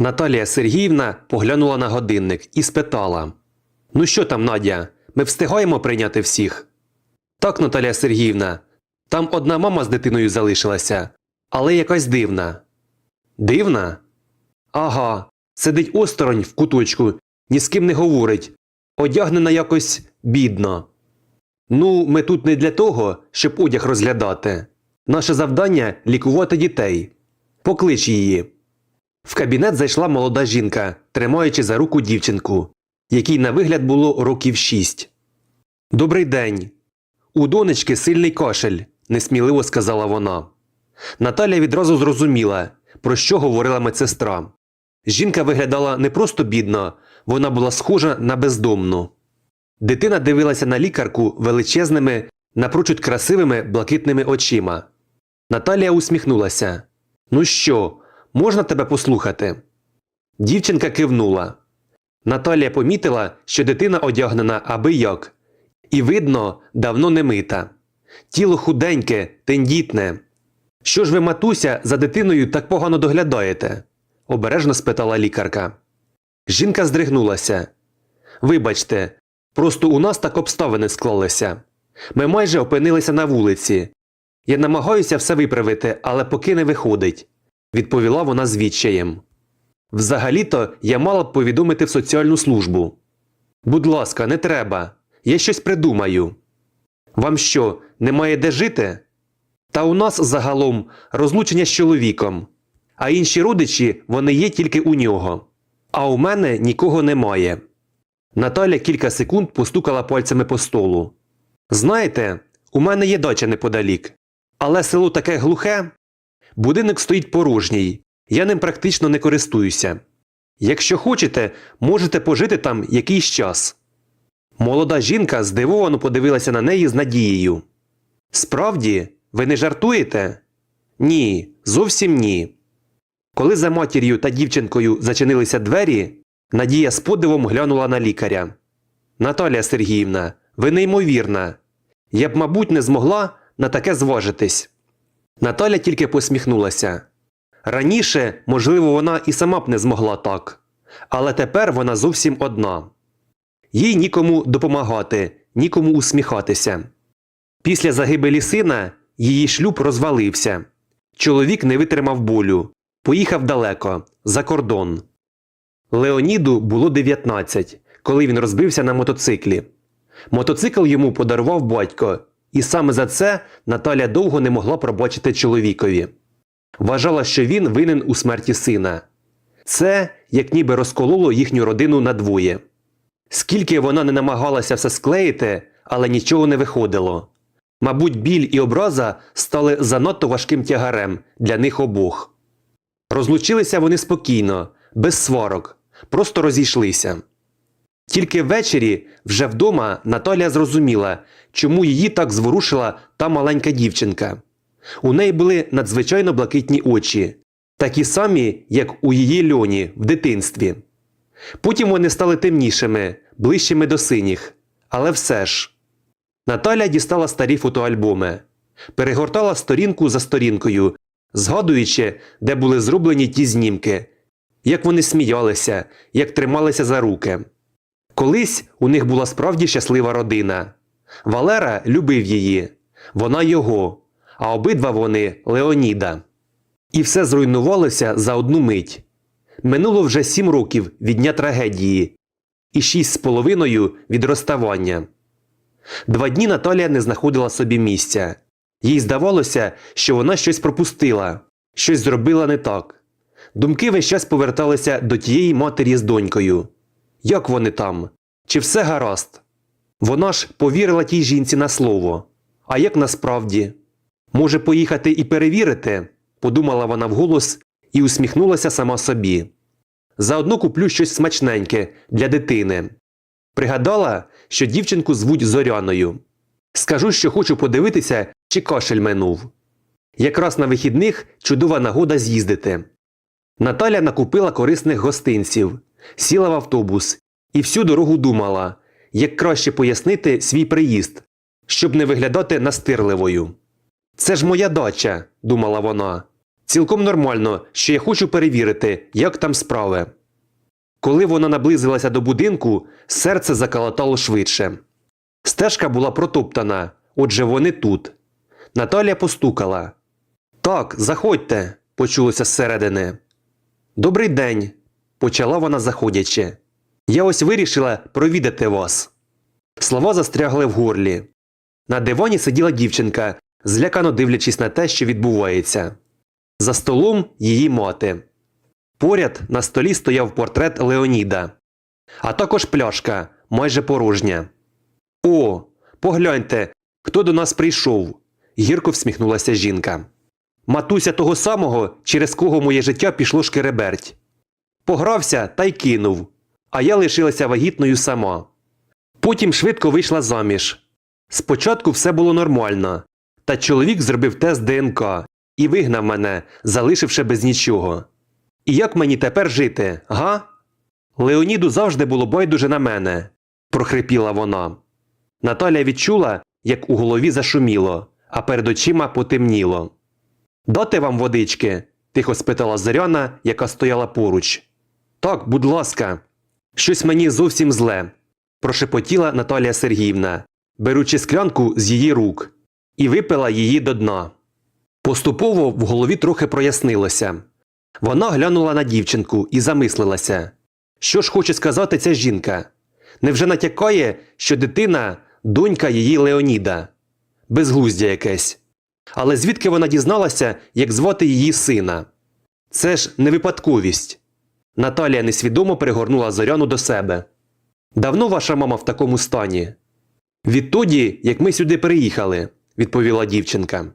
Наталія Сергіївна поглянула на годинник і спитала: Ну що там, Надя, ми встигаємо прийняти всіх? Так, Наталія Сергіївна, там одна мама з дитиною залишилася, але якась дивна. Дивна? Ага, сидить осторонь в куточку, ні з ким не говорить, одягнена якось бідно. Ну, ми тут не для того, щоб одяг розглядати. Наше завдання лікувати дітей. Поклич її. В кабінет зайшла молода жінка, тримаючи за руку дівчинку, якій на вигляд було років шість. Добрий день. У донечки сильний кашель, несміливо сказала вона. Наталя відразу зрозуміла, про що говорила медсестра. Жінка виглядала не просто бідно, вона була схожа на бездомну. Дитина дивилася на лікарку величезними, напрочуд красивими блакитними очима. Наталія усміхнулася. Ну що, можна тебе послухати? Дівчинка кивнула. Наталія помітила, що дитина одягнена аби як, і, видно, давно не мита. Тіло худеньке, тендітне. Що ж ви, матуся, за дитиною так погано доглядаєте? обережно спитала лікарка. Жінка здригнулася. Вибачте, просто у нас так обставини склалися. Ми майже опинилися на вулиці. Я намагаюся все виправити, але поки не виходить, відповіла вона з відчаєм. Взагалі-то я мала б повідомити в соціальну службу. Будь ласка, не треба. Я щось придумаю. Вам що, немає де жити? Та у нас загалом розлучення з чоловіком, а інші родичі вони є тільки у нього. А у мене нікого немає. Наталя кілька секунд постукала пальцями по столу. Знаєте, у мене є дача неподалік, але село таке глухе. Будинок стоїть порожній, я ним практично не користуюся. Якщо хочете, можете пожити там якийсь час. Молода жінка здивовано подивилася на неї з надією. Справді, ви не жартуєте? Ні, зовсім ні. Коли за матір'ю та дівчинкою зачинилися двері, Надія з подивом глянула на лікаря. Наталія Сергіївна, ви неймовірна. Я б, мабуть, не змогла на таке зважитись. Наталя тільки посміхнулася. Раніше, можливо, вона і сама б не змогла так, але тепер вона зовсім одна. Їй нікому допомагати, нікому усміхатися. Після загибелі сина її шлюб розвалився. Чоловік не витримав болю, поїхав далеко, за кордон. Леоніду було 19, коли він розбився на мотоциклі. Мотоцикл йому подарував батько, і саме за це Наталя довго не могла пробачити чоловікові. Вважала, що він винен у смерті сина. Це як ніби розкололо їхню родину надвоє. Скільки вона не намагалася все склеїти, але нічого не виходило. Мабуть, біль і образа стали занадто важким тягарем для них обох. Розлучилися вони спокійно, без сварок, просто розійшлися. Тільки ввечері, вже вдома, Наталія зрозуміла, чому її так зворушила та маленька дівчинка. У неї були надзвичайно блакитні очі, такі самі, як у її льоні в дитинстві. Потім вони стали темнішими, ближчими до синіх, але все ж. Наталя дістала старі фотоальбоми, перегортала сторінку за сторінкою, згадуючи, де були зроблені ті знімки, як вони сміялися, як трималися за руки. Колись у них була справді щаслива родина. Валера любив її, вона його, а обидва вони Леоніда. І все зруйнувалося за одну мить. Минуло вже сім років від дня трагедії і шість з половиною від розставання. Два дні Наталія не знаходила собі місця. Їй здавалося, що вона щось пропустила, щось зробила не так. Думки весь час поверталися до тієї матері з донькою. Як вони там? Чи все гаразд? Вона ж повірила тій жінці на слово. А як насправді? Може, поїхати і перевірити? подумала вона вголос і усміхнулася сама собі. Заодно куплю щось смачненьке для дитини. Пригадала, що дівчинку звуть Зоряною. Скажу, що хочу подивитися, чи кашель минув. Якраз на вихідних чудова нагода з'їздити. Наталя накупила корисних гостинців, сіла в автобус і всю дорогу думала, як краще пояснити свій приїзд, щоб не виглядати настирливою. Це ж моя дача, думала вона. Цілком нормально, що я хочу перевірити, як там справи. Коли вона наблизилася до будинку, серце заколотало швидше. Стежка була протоптана, отже, вони тут. Наталія постукала. Так, заходьте, почулося зсередини. Добрий день, почала вона заходячи. Я ось вирішила провідати вас. Слова застрягли в горлі. На дивані сиділа дівчинка, злякано дивлячись на те, що відбувається. За столом її мати. Поряд на столі стояв портрет Леоніда, а також пляшка, майже порожня. О, погляньте, хто до нас прийшов. гірко всміхнулася жінка. Матуся того самого, через кого моє життя пішло шкереберть. Погрався та й кинув, а я лишилася вагітною сама. Потім швидко вийшла заміж. Спочатку все було нормально, та чоловік зробив тест ДНК і вигнав мене, залишивши без нічого. І як мені тепер жити, га? Леоніду завжди було байдуже на мене, прохрипіла вона. Наталя відчула, як у голові зашуміло, а перед очима потемніло. Дати вам водички? тихо спитала Зоряна, яка стояла поруч. Так, будь ласка, щось мені зовсім зле, прошепотіла Наталія Сергіївна, беручи склянку з її рук, і випила її до дна. Поступово в голові трохи прояснилося. Вона глянула на дівчинку і замислилася. Що ж хоче сказати ця жінка? Невже натякає, що дитина донька її Леоніда? Безглуздя якесь. Але звідки вона дізналася, як звати її сина? Це ж не випадковість. Наталія несвідомо перегорнула зоряну до себе. Давно ваша мама в такому стані? Відтоді, як ми сюди переїхали, відповіла дівчинка.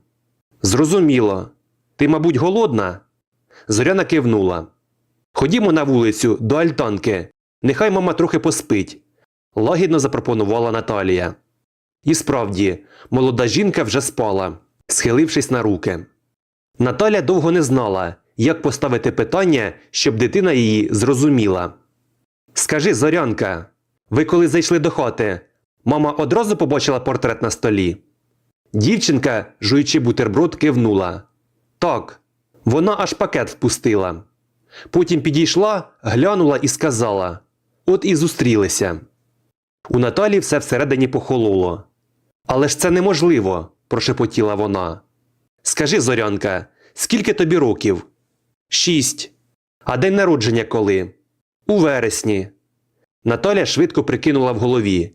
Зрозуміло. Ти, мабуть, голодна? Зоряна кивнула. Ходімо на вулицю до альтанки. Нехай мама трохи поспить, лагідно запропонувала Наталія. І справді, молода жінка вже спала, схилившись на руки. Наталя довго не знала, як поставити питання, щоб дитина її зрозуміла. Скажи, Зорянка, ви коли зайшли до хати, мама одразу побачила портрет на столі? Дівчинка, жуючи бутерброд, кивнула. Так, вона аж пакет впустила. Потім підійшла, глянула і сказала От і зустрілися. У Наталі все всередині похололо. Але ж це неможливо, прошепотіла вона. Скажи, Зорянка, скільки тобі років? Шість. А день народження коли? У вересні. Наталя швидко прикинула в голові.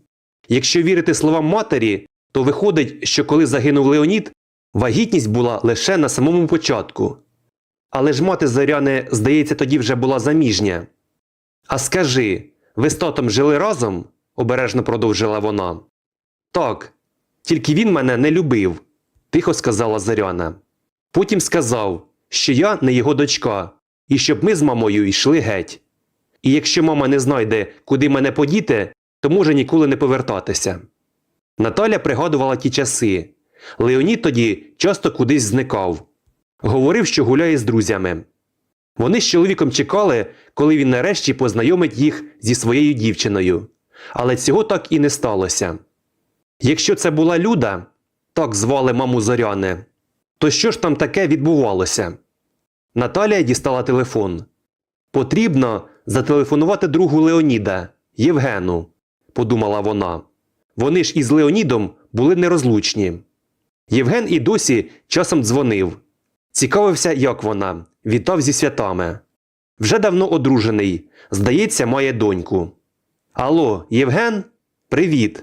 Якщо вірити словам матері, то виходить, що коли загинув Леонід, вагітність була лише на самому початку. Але ж мати Зоряни, здається, тоді вже була заміжня. А скажи, ви з татом жили разом? обережно продовжила вона. Так, тільки він мене не любив, тихо сказала Зоряна. Потім сказав, що я не його дочка, і щоб ми з мамою йшли геть. І якщо мама не знайде, куди мене подіти, то може ніколи не повертатися. Наталя пригадувала ті часи. Леонід тоді часто кудись зникав. Говорив, що гуляє з друзями. Вони з чоловіком чекали, коли він нарешті познайомить їх зі своєю дівчиною. Але цього так і не сталося. Якщо це була Люда, так звали маму Зоряни, то що ж там таке відбувалося? Наталія дістала телефон. Потрібно зателефонувати другу Леоніда, Євгену, подумала вона. Вони ж із Леонідом були нерозлучні. Євген і досі часом дзвонив. Цікавився, як вона, вітав зі святами. Вже давно одружений, здається, має доньку. Алло, Євген? Привіт.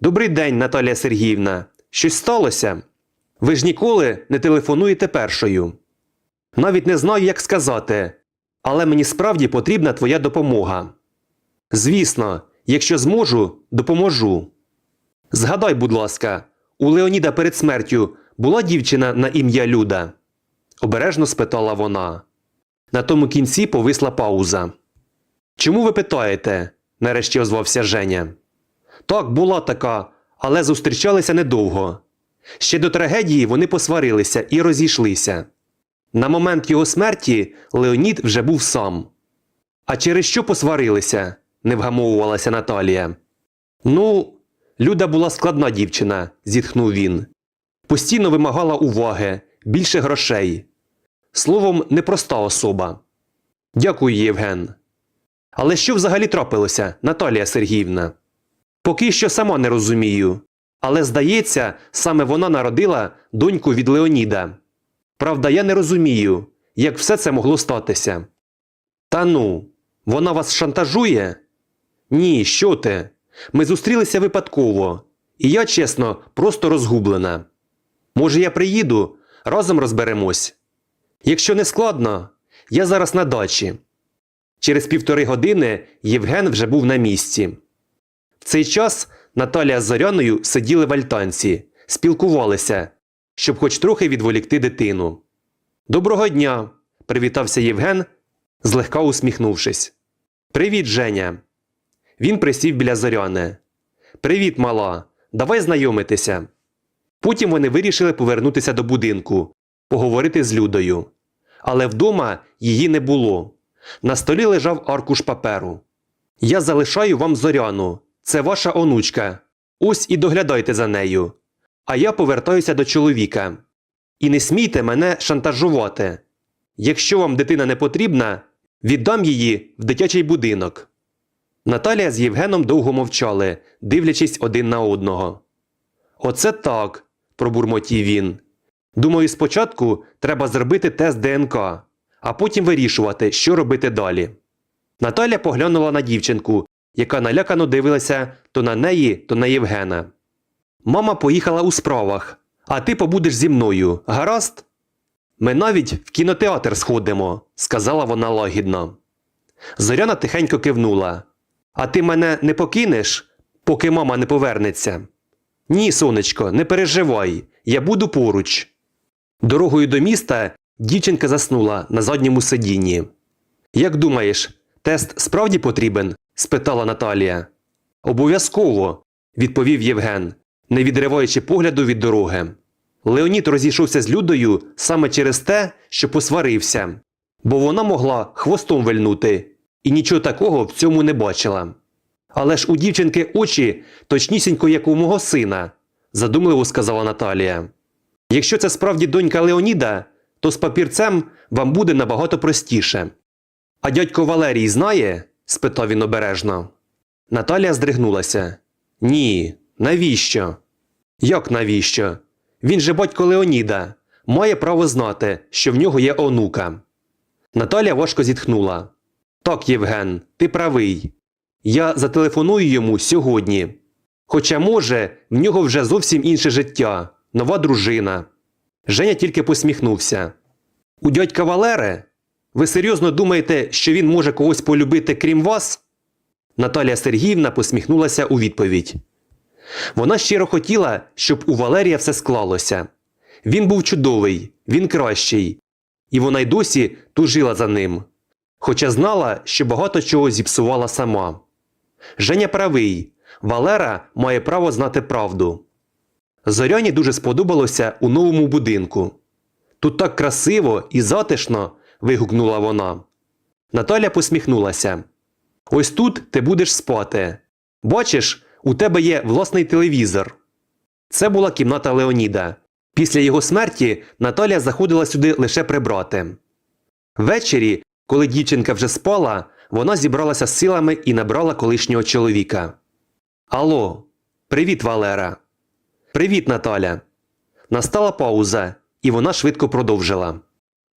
Добрий день, Наталія Сергіївна. Щось сталося? Ви ж ніколи не телефонуєте першою. Навіть не знаю, як сказати, але мені справді потрібна твоя допомога. Звісно, якщо зможу, допоможу. Згадай, будь ласка, у Леоніда перед смертю була дівчина на ім'я Люда? обережно спитала вона. На тому кінці повисла пауза. Чому ви питаєте? нарешті озвався Женя. Так, була така, але зустрічалися недовго. Ще до трагедії вони посварилися і розійшлися. На момент його смерті Леонід вже був сам. А через що посварилися? не вгамовувалася Наталія. Ну, Люда була складна дівчина, зітхнув він. Постійно вимагала уваги, більше грошей. Словом, непроста особа. Дякую, Євген. Але що взагалі трапилося, Наталія Сергіївна? Поки що сама не розумію. Але, здається, саме вона народила доньку від Леоніда. Правда, я не розумію, як все це могло статися. Та ну, вона вас шантажує? Ні, що ти? Ми зустрілися випадково, і я, чесно, просто розгублена. Може, я приїду, разом розберемось. Якщо не складно, я зараз на дачі. Через півтори години Євген вже був на місці. В цей час Наталія з Зоряною сиділи в альтанці, спілкувалися, щоб хоч трохи відволікти дитину. Доброго дня! привітався Євген, злегка усміхнувшись. Привіт, Женя. Він присів біля Зоряни. Привіт, мала. Давай знайомитися. Потім вони вирішили повернутися до будинку, поговорити з Людою. Але вдома її не було. На столі лежав аркуш паперу. Я залишаю вам зоряну. Це ваша онучка. Ось і доглядайте за нею. А я повертаюся до чоловіка. І не смійте мене шантажувати. Якщо вам дитина не потрібна, віддам її в дитячий будинок. Наталія з Євгеном довго мовчали, дивлячись один на одного. Оце так, пробурмотів він. Думаю, спочатку треба зробити тест ДНК, а потім вирішувати, що робити далі. Наталя поглянула на дівчинку, яка налякано дивилася то на неї, то на Євгена. Мама поїхала у справах, а ти побудеш зі мною, гаразд? Ми навіть в кінотеатр сходимо, сказала вона лагідно. Зоряна тихенько кивнула. А ти мене не покинеш, поки мама не повернеться? Ні, сонечко, не переживай, я буду поруч. Дорогою до міста дівчинка заснула на задньому сидінні. Як думаєш, тест справді потрібен? Спитала Наталія. Обов'язково, відповів Євген, не відриваючи погляду від дороги. Леонід розійшовся з Людою саме через те, що посварився, бо вона могла хвостом вильнути і нічого такого в цьому не бачила. Але ж у дівчинки очі точнісінько, як у мого сина, задумливо сказала Наталія. Якщо це справді донька Леоніда, то з папірцем вам буде набагато простіше. А дядько Валерій знає? Спитав він обережно. Наталія здригнулася. Ні, навіщо? Як навіщо? Він же батько Леоніда, має право знати, що в нього є онука. Наталя важко зітхнула. Так, Євген, ти правий. Я зателефоную йому сьогодні. Хоча, може, в нього вже зовсім інше життя, нова дружина. Женя тільки посміхнувся. У дядька Валере? Ви серйозно думаєте, що він може когось полюбити крім вас? Наталія Сергіївна посміхнулася у відповідь. Вона щиро хотіла, щоб у Валерія все склалося. Він був чудовий, він кращий, і вона й досі тужила за ним, хоча знала, що багато чого зіпсувала сама. Женя правий, Валера має право знати правду. Зоряні дуже сподобалося у новому будинку. Тут так красиво і затишно. Вигукнула вона. Наталя посміхнулася. Ось тут ти будеш спати. Бачиш, у тебе є власний телевізор. Це була кімната Леоніда. Після його смерті Наталя заходила сюди лише прибрати. Ввечері, коли дівчинка вже спала, вона зібралася з силами і набрала колишнього чоловіка. Алло, привіт, Валера. Привіт, Наталя. Настала пауза, і вона швидко продовжила.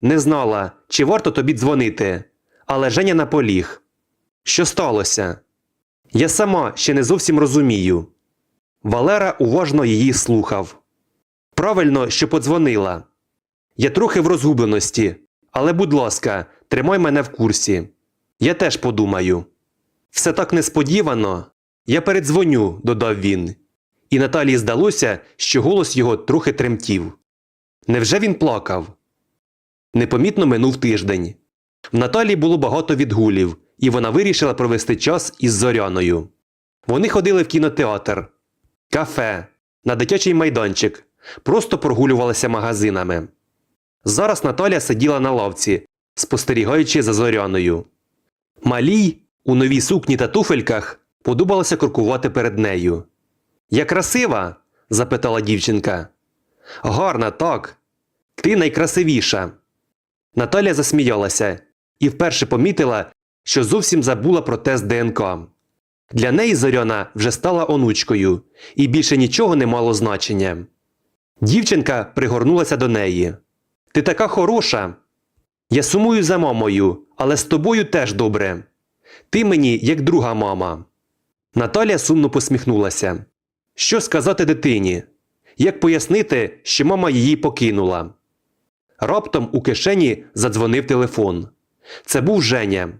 Не знала, чи варто тобі дзвонити, але Женя наполіг. Що сталося? Я сама ще не зовсім розумію. Валера уважно її слухав. Правильно, що подзвонила. Я трохи в розгубленості, але, будь ласка, тримай мене в курсі. Я теж подумаю. Все так несподівано. Я передзвоню, додав він. І Наталії здалося, що голос його трохи тремтів. Невже він плакав? Непомітно минув тиждень. В Наталії було багато відгулів, і вона вирішила провести час із Зоряною. Вони ходили в кінотеатр, кафе, на дитячий майданчик, просто прогулювалися магазинами. Зараз Наталя сиділа на лавці, спостерігаючи за Зоряною. Малій, у новій сукні та туфельках, подобалося крокувати перед нею. Я красива? запитала дівчинка. Гарна, так. Ти найкрасивіша. Наталя засміялася і вперше помітила, що зовсім забула про тест ДНК. Для неї Зоряна вже стала онучкою, і більше нічого не мало значення. Дівчинка пригорнулася до неї. Ти така хороша. Я сумую за мамою, але з тобою теж добре. Ти мені як друга мама. Наталя сумно посміхнулася. Що сказати дитині? Як пояснити, що мама її покинула? Раптом у кишені задзвонив телефон. Це був Женя.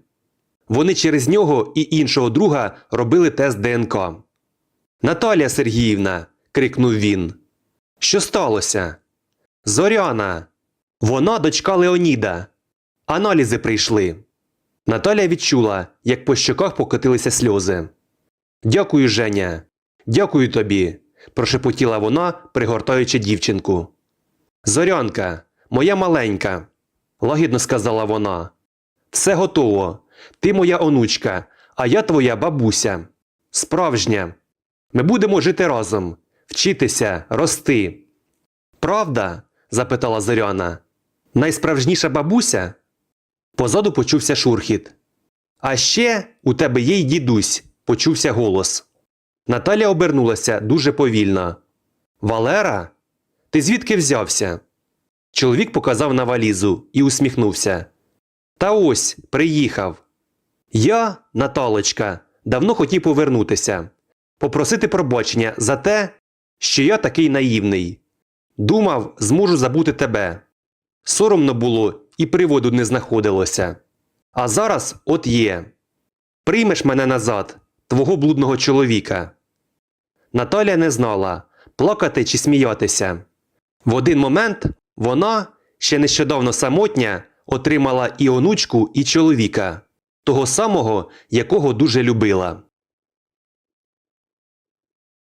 Вони через нього і іншого друга робили тест ДНК. Наталія Сергіївна. крикнув він. Що сталося? Зоряна. Вона дочка Леоніда. Аналізи прийшли. Наталя відчула, як по щоках покотилися сльози. Дякую, Женя. Дякую тобі, прошепотіла вона, пригортаючи дівчинку. Зорянка, моя маленька, лагідно сказала вона. Все готово. Ти моя онучка, а я твоя бабуся. Справжня. Ми будемо жити разом, вчитися, рости. Правда? запитала Зоряна. Найсправжніша бабуся? Позаду почувся шурхіт. А ще у тебе є й дідусь, почувся голос. Наталя обернулася дуже повільно. Валера? Ти звідки взявся? Чоловік показав на валізу і усміхнувся. Та ось, приїхав. Я, Наталочка, давно хотів повернутися, попросити пробачення за те, що я такий наївний. Думав, зможу забути тебе. Соромно було і приводу не знаходилося. А зараз от є. Приймеш мене назад, твого блудного чоловіка. Наталя не знала, плакати чи сміятися. В один момент вона, ще нещодавно самотня, отримала і онучку, і чоловіка, того самого, якого дуже любила.